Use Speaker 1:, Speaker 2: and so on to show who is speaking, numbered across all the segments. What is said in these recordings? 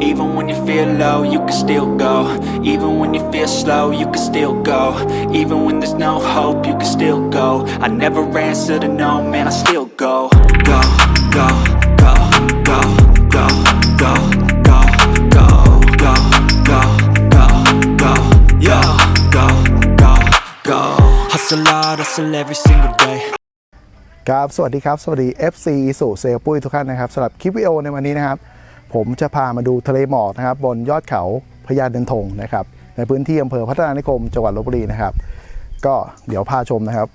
Speaker 1: Even when you feel low, you can still go Even when you feel slow, you can still go Even when there's no hope, you can still go I never answer to no, man, I still go Go, go, go, go, go, go, go, go, go, go, go, go, Go, go, Hustle hustle every single day
Speaker 2: ครับ สวัสดีครับ สวัสดี FC สู่เซลปุ้ยทุกท่านนะครับสำหรับคลิปวิดีโอในวันนี้นะครับ ผมจะพามาดูทะเลหมอกนะครับ บนยอดเขาพญาเดินทงนะครับ ในพื้นที่อำเภอพัฒนานิคมจังหวัดลบบุรีนะครับ ก็เดี๋ยวพาชมนะครับ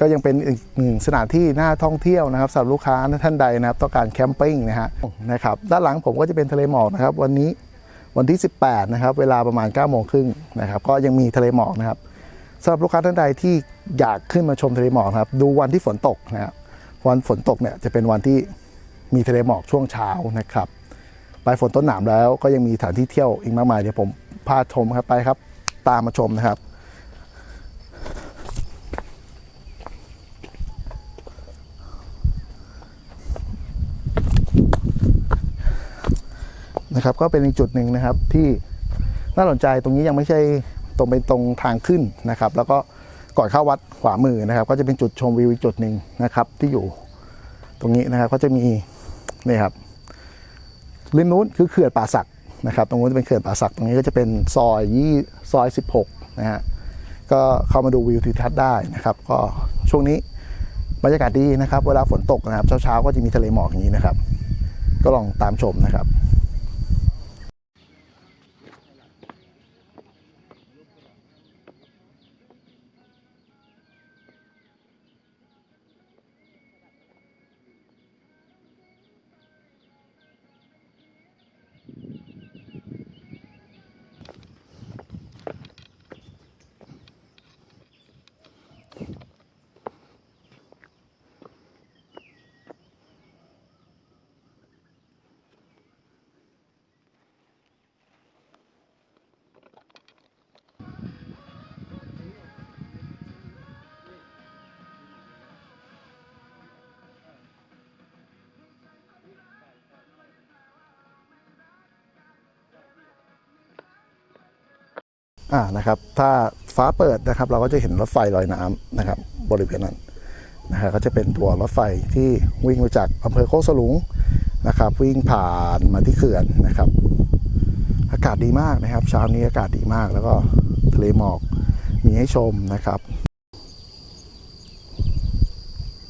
Speaker 2: ก็ยังเป็นอีกหนึ่งสถานที่น่าท่องเที่ยวนะครับสำหรับลูกค้าท่านใดนะครับ ต้องการแคมปิ้งนะฮะนะครับ ด้านหลังผมก็จะเป็นทะเลหมอกนะครับ วันนี้วันที่ 18 นะครับ เวลาประมาณ9โมงครึ่งนะครับ ก็ยังมีทะเลหมอกนะครับสำหรับลูกค้าท่านใดที่อยากขึ้นมาชมทะเลหมอกนะครับ ดูวันที่ฝนตกนะครับวันฝนตกเนี่ยจะเป็นวันที่มีทะเลหมอกช่วงเช้านะครับ ปลายฝนต้นหนาวแล้ว ก็ยังมีสถานที่เที่ยวอีกมากมายเดี๋ยวผมพาชมครับไปครับ ตามมาชมนะครับนะครับก็เป็นอีกจุดหนึ่งนะครับที่น่าสนใจตรงนี้ยังไม่ใช่ตรงเป็นตรงทางขึ้นนะครับ แล้วก็ก่อนเข้าวัดขวามือนะครับ ก็จะเป็นจุดชมวิวอีกจุดหนึ่งนะครับ ที่อยู่ตรงนี้นะครับก็จะมีนี่ครับ ริมนู้นคือเขื่อนป่าสักนะครับ ตรงนู้นจะเป็นเขื่อนป่าสัก ตรงนี้ก็จะเป็นซอยยี่ซอย 16 นะฮะ ก็เข้ามาดูวิวทิวทัศน์ได้นะครับ ก็ช่วงนี้บรรยากาศดีนะครับ เวลาฝนตกนะครับ เช้าๆ ก็จะมีทะเลหมอกอย่างนี้นะครับ ก็ลองตามชมนะครับ อ่านะครับ ถ้าฟ้าเปิดนะครับ เราก็จะเห็นรถไฟลอยน้ำนะครับ บริเวณนั้นนะครับก็จะเป็นตัวรถไฟที่วิ่งมาจากอำเภอโคกสลุงนะครับ วิ่งผ่านมาที่เขื่อนนะครับ อากาศดีมากนะครับ เช้านี้อากาศดีมากแล้วก็ทะเลหมอกมีให้ชมนะครับ